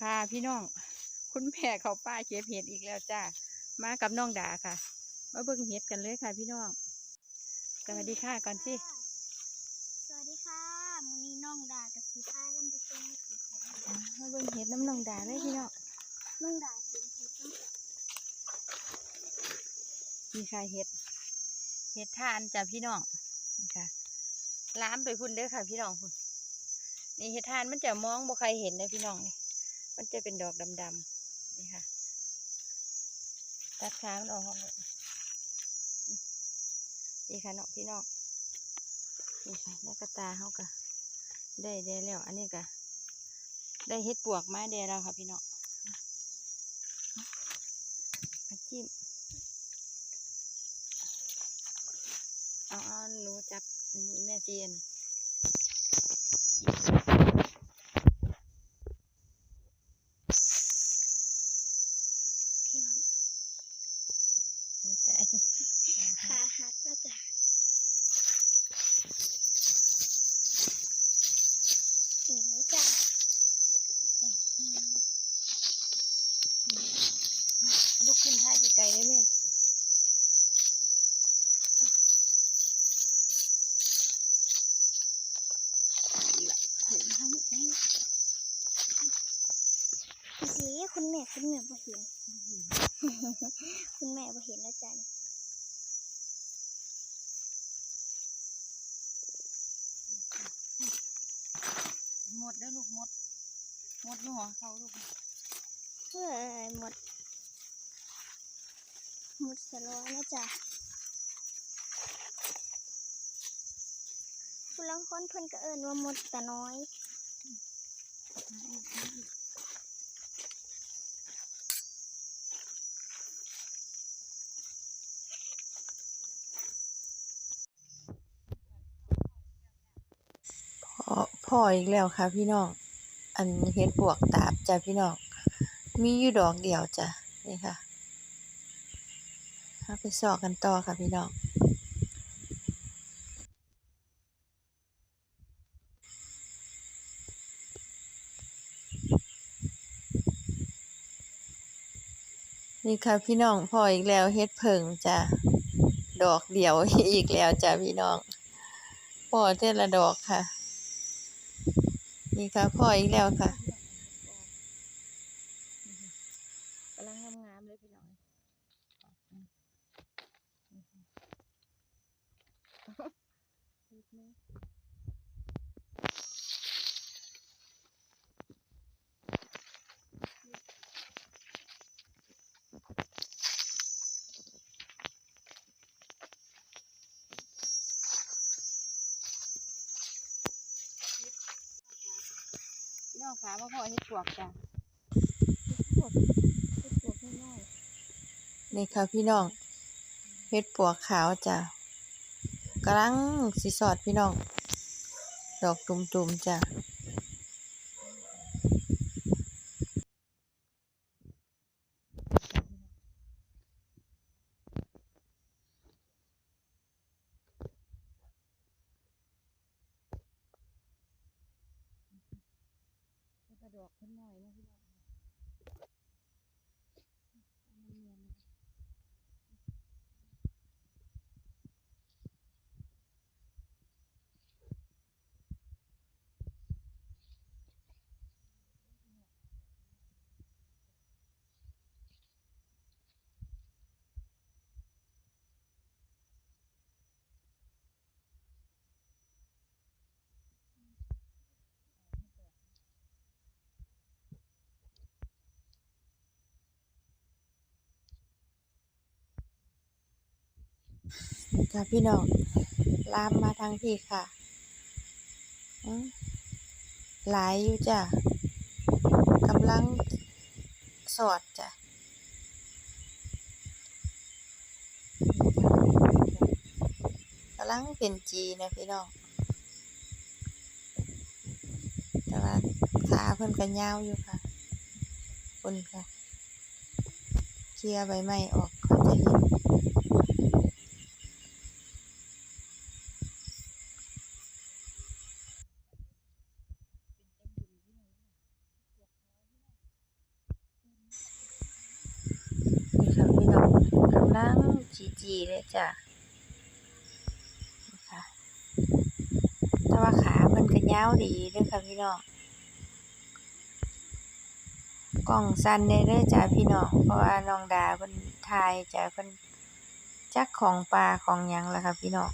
ค่ะพี่น้อง คุณแม่เขาป้าเก็บเห็ดอีกแล้วจ้ามากับน้องดาค่ะ มาเบิ่งเห็ดกันเลยค่ะพี่น้องสวัสดีค่ะก่อนสิสวัสดีค่ะมื้อนี้น้องดากับสีผ้าท่านผู้ชมมาเก็บเห็ดมาเบิ่งเห็ดน้ำน้องดาเลยพี่น้องน้องดาเก็บเห็ดตั้งแต่มีค่ะเห็ดเห็ดทานจ้ะพี่น้องนี่ค่ะล้ามไปพุ่นเด้อค่ะ พี่น้องพุ่นนี่เห็ดทานมันจะมองบ่ใครเห็นเลยพี่น้องนี่ มันจะเป็นดอกดำๆนี่ค่ะ ตัดขามันออกนี่ค่ะเนาะพี่น้องนี่ค่ะแล้วก็ตาเขาก็ได้ได้แล้ว อันนี้ก็ได้เห็ดปวกมาได้แล้วค่ะพี่น้องมาจิ้มเอาเอาหนูจับนนี้แม่เจียนองหัวใจ ขาหักแล้วจ้ะเห็นแล้วจ้ะ ลูกขึ้นท้ายไกลๆเลยแม่เห็นทั้งนี้ สี คุณแม่คุณแม่บ่เห็น คุณแม่บ่เห็นแล้วจ้ะนี่หมดแล้วลูกหมด หมดหัวเขาลูกเฮ้ยหมด หมดสโลอนะจ้ะผู้ลังคนเพิ่นก็เอิ้นว่าหมดตะน้อย พ่อพ่ออีกแล้วค่ะ พี่น้อง อันเห็ดปวกตาบจ้ะพี่น้อง มีอยู่ดอกเดียวจ้ะนี่ค่ะเอาไปสอกกันต่อค่ะพี่น้องนี่ค่ะพี่น้องพ่ออีกแล้วเฮ็ดเพิงจ้ะดอกเดียวอีกแล้วจ้ะพี่น้องพอเท่าละดอกค่ะ นี่ค่ะ พ่ออีกแล้วค่ะกำลังงามๆเลยพี่น้องพี่ น้องขามาพ่อเฮ็ดปวกจ้ะพวกพวกน้อยนี่ค่ะพี่น้องเฮ็ดปวกขาวจ้ะกำลังสิสอดพี่น้อง ดอกตุ่มๆจ้ะ อกขึ้นหน่อยนะพี่น้อง จ้าพี่น้องลามมาทางพี่ค่ะอื้อหลายอยู่จ้ะกำลังสอดจ้ะกำลังเป็นจีนะพี่น้องแต่ว่าขาเพิ่นก็ยาวอยู่ค่ะคนค่ะเคลียร์ใบไม้ออกเขาจะเห็นำลังจีๆ เลยจ้ะนี่ค่ะแต่ว่าขาเพิ่นก็ยาวดีเด้อค่ะพี่น้องกล้องสันได้เด้อจ้ะพี่น้อง เพราะว่าน้องดาเพิ่นถ่ายจ้ะเพิ่นจักของปลาของหยังล่ะค่ะพี่น้อง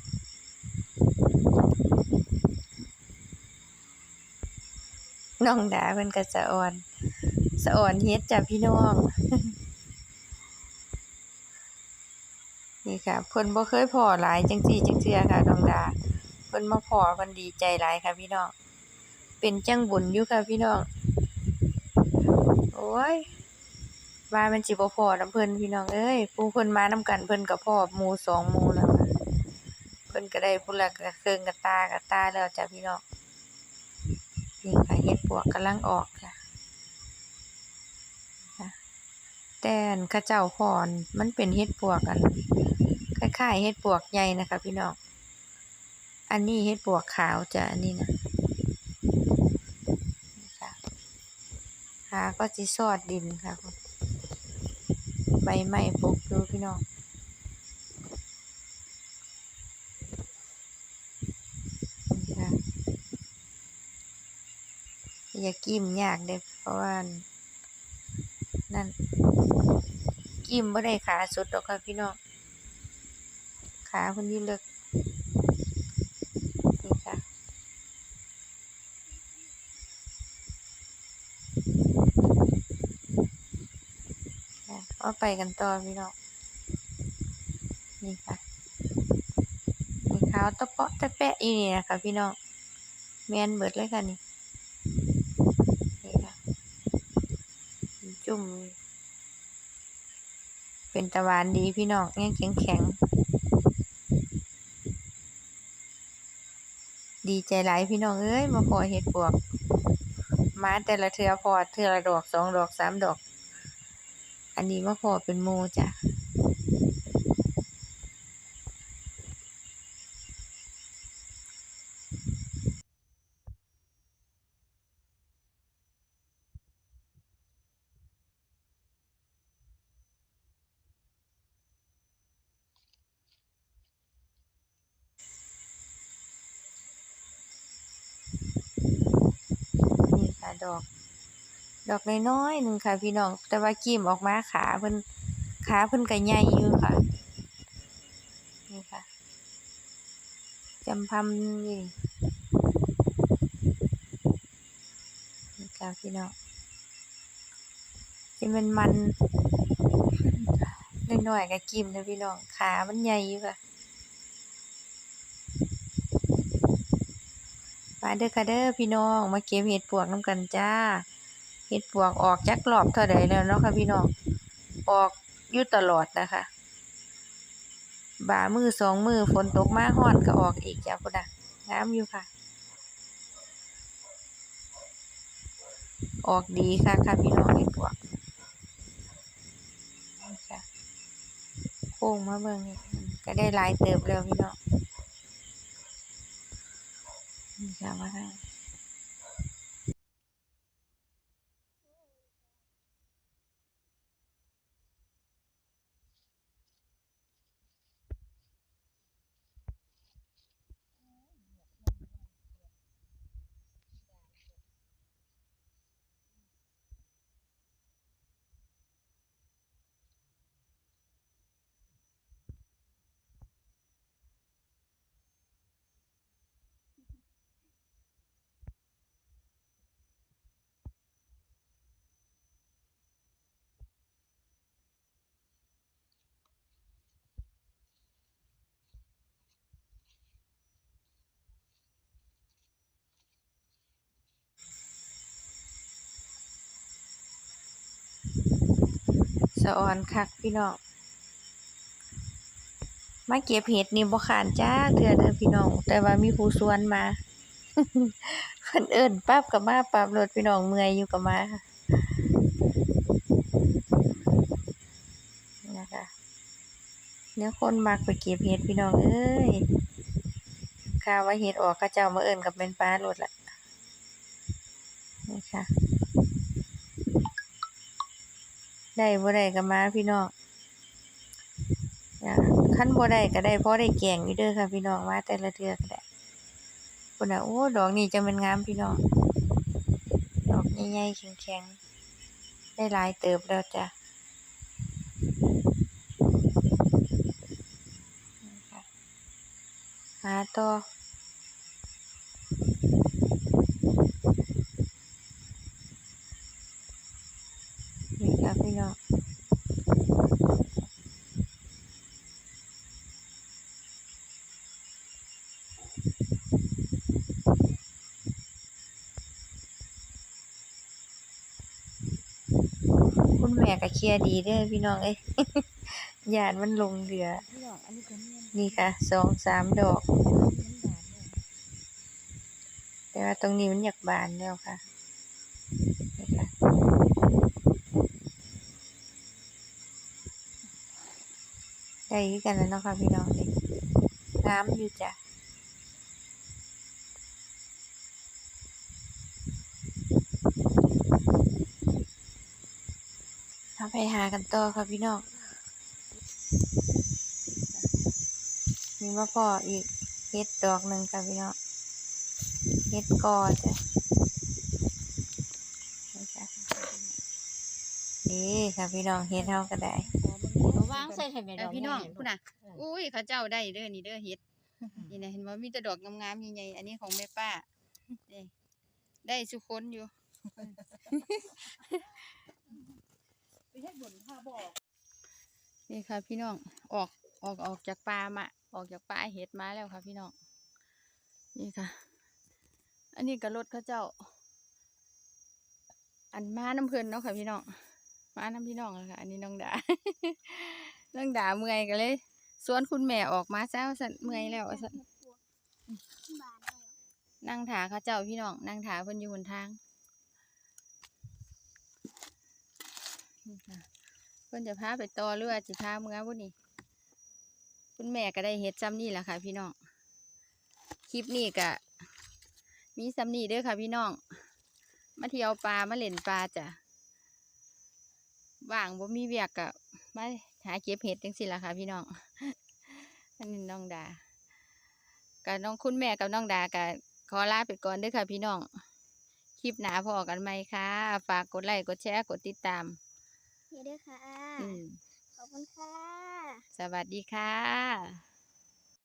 น้องดาเพิ่นก็สะอ่อนสะอ่อนเฮ็ดจ้ะพี่น้อง นี่ค่ะเพิ่นบ่เคยพอหลายจังซี่จังเทื่อค่ะน้องดาเพิ่นมาพอเพิ่นดีใจหลายค่ะพี่น้องเป็นจังบุญอยู่ค่ะพี่น้องโอ้ยว่ามันสิบ่พ้อนำเพิ่นพี่น้องเอ้ยผู้เพิ่นมานำกันเพิ่นก็พ้อหมู่สองหมู่แล้วค่ะเพิ่นก็ได้พุ่นละก็เครื่องกะตากะตาแล้วจ้ะพี่น้องนี่ค่ะเฮ็ดปวกกำลังออกค่ะ แต่อันเขาเจ้าพรมันเป็นเฮ็ดปวกอันคล้ายๆเฮ็ดปวกใหญ่นะคะพี่น้องอันนี้เฮ็ดปวกขาวจ้ะอันนี้นะฮะขาก็สิซอดดินค่ะใบไม้ปกอยู่พี่น้องอย่ากิ้มยากเด้เพราะว่า นั่นกิ้มบ่ได้ขาสุดดอกค่ะพี่น้องขาเพิ่นอยู่เลิกนี่ค่ะค่ะเอาไปกันต่อพี่น้องนี่ค่ะนี่ขาวตะเปาะตะแปะอยู่นี่นะคะพี่น้องแมนเบิดเลยค่ะนี่นี่ค่ะ จุ่ม เป็นตะวันดีพี่น้องแงแข็งแข็งดีใจหลายพี่น้องเอ้ยมาพอเห็ดปวก มาแต่ละเทือพอเทือละดอกสองดอกสามดอก อันนี้มาพอเป็นโมจ้ะ ดอก ดอกน้อยๆหนึ่งค่ะ พี่น้อง แต่ว่ากิ่มออกมาขาเพิ่นขาเพิ่นก็ใหญ่อยู่ค่ะ นี่ค่ะจำพำนี่นี่ค่ะพี่น้องจะเป็นมันน้อยๆก็กิ่มนะพี่น้องขามันใหญ่อยู่ค่ะาเด้อค่ะเด้อพี่น้องมาเก็บเห็ดปวกน้ำกันจ้า เห็ดปวกออกจักรอบเท่าใดแล้วเนาะค่ะพี่น้อง ออกอยู่ตลอดนะคะ บ่ามือสองมือฝนตกมาฮอนก็ออกอีกจ้าพุ่นนะงามอยู่ค่ะ ออกดีค่ะค่ะพี่น้องเห็ดปวกค่ะโค้งมาเบิ่งก็ได้หลายเติบแล้วพี่น้อง นี่ค่ะมาทางสะออนคักพี่น้องมาเก็บเห็ดนี่บ่ขานจ้าเทื่อเด้อพี่น้อง แต่ว่ามีผู้ชวนมาเพิ่นเอิ้นปั๊บก็มาปั๊บรถพี่น้องเมื่อยอยู่ก็มานะคะเดี๋ยคนมักไปเก็บเห็ดพี่น้องเอ้ยข่าวว่าเห็ดออกเขาเจ้ามาเอิ้นกับเป็นปลารถละนี่ค่ะ ได้บ่ได้ก็มาพี่น้องคันบ่ได้ก็ได้พอได้แกงอยู่เด้อค่ะพี่น้องมาแต่ละเทือก็ได้พุ่นน่ะโอ้ดอกนี้จังแม่นงามพี่น้อง ดอกใหญ่ๆแข็งๆ ได้หลายเติบแล้วจ้ะนี่ค่ะหาต่อนี่ค่ะพี่น้อง คุณแม่ ก็เคลียร์ดีเด้อพี่น้องเอ้ยย่านมันลงเรือพี่น้องอันนี้ก็เนียนนี่ค่ะสองสามดอก แต่ว่าตรงนี้มันอยากบานแล้วค่ะนี่ค่ะได้กันแล้วเนาะค่ะพี่น้องนี่งามอยู่จ้ะ ทำไปหากันต่อค่ะพี่น้องมีมะพร้าวอีกเฮ็ดดอกหนึ่งค่ะพี่น้องเฮ็ดกอจ้ะนี่ค่ะนี่ค่ะพี่น้องเฮ็ดเฮาก็ได้วางใส่ให้แม่ดเอออกพี่น้องพุ่นน่ะเอออุ้ยเขาเจ้าได้เด้อนี่เด้อเฮ็ดนี่นะเห็นว่ามีแต่ดอกงามๆใหญ่ๆอันนี้ของแม่ป้านี่ได้สุคนอยู่ ไปเฮ็ดบุญพาบอกนี่ค่ะพี่น้องออกออกออกจากป่ามา ออกจากป่าเห็ดมาแล้วค่ะพี่น้องนี่ค่ะ อันนี้ก็รถเขาเจ้า อันมาน้ำเพลินเนาะค่ะพี่น้องมาน้ำพี่น้องเลยค่ะ อันนี้น้องดาน้องดาเมื่อยกันเลยสวนคุณแม่ออกมาเช้าสันเมื่อยแล้วสันบานแล้วนั่งถาเขาเจ้าพี่น้องนั่งถาเพิ่นอยู่บนทาง นี่ค่ะเพิ่นจะพาไปต่อเรือสิพาเมื่อบุนี่คุณแม่ก็ได้เฮ็ดซ้ำนี่แหละค่ะ พี่น้อง คลิปนี้ก็มีซ้ำนี่เด้อค่ะ พี่น้อง มาเที่ยวปลามาเล่นปลาจ้ะว่างบ่มีเวียกก็มาหาเก็บเห็ดจังสิล่ะค่ะ พี่น้องอันนี้น้องดากับน้องคุณแม่กับน้องดาก็ขอลาไปก่อนด้อค่ะ พี่น้อง คลิปหนาพอกันไหมคะ ฝากกดไลค์กดแชร์กดติดตาม นี่เด้อค่ะอืมขอบคุณค่ะ สวัสดีค่ะ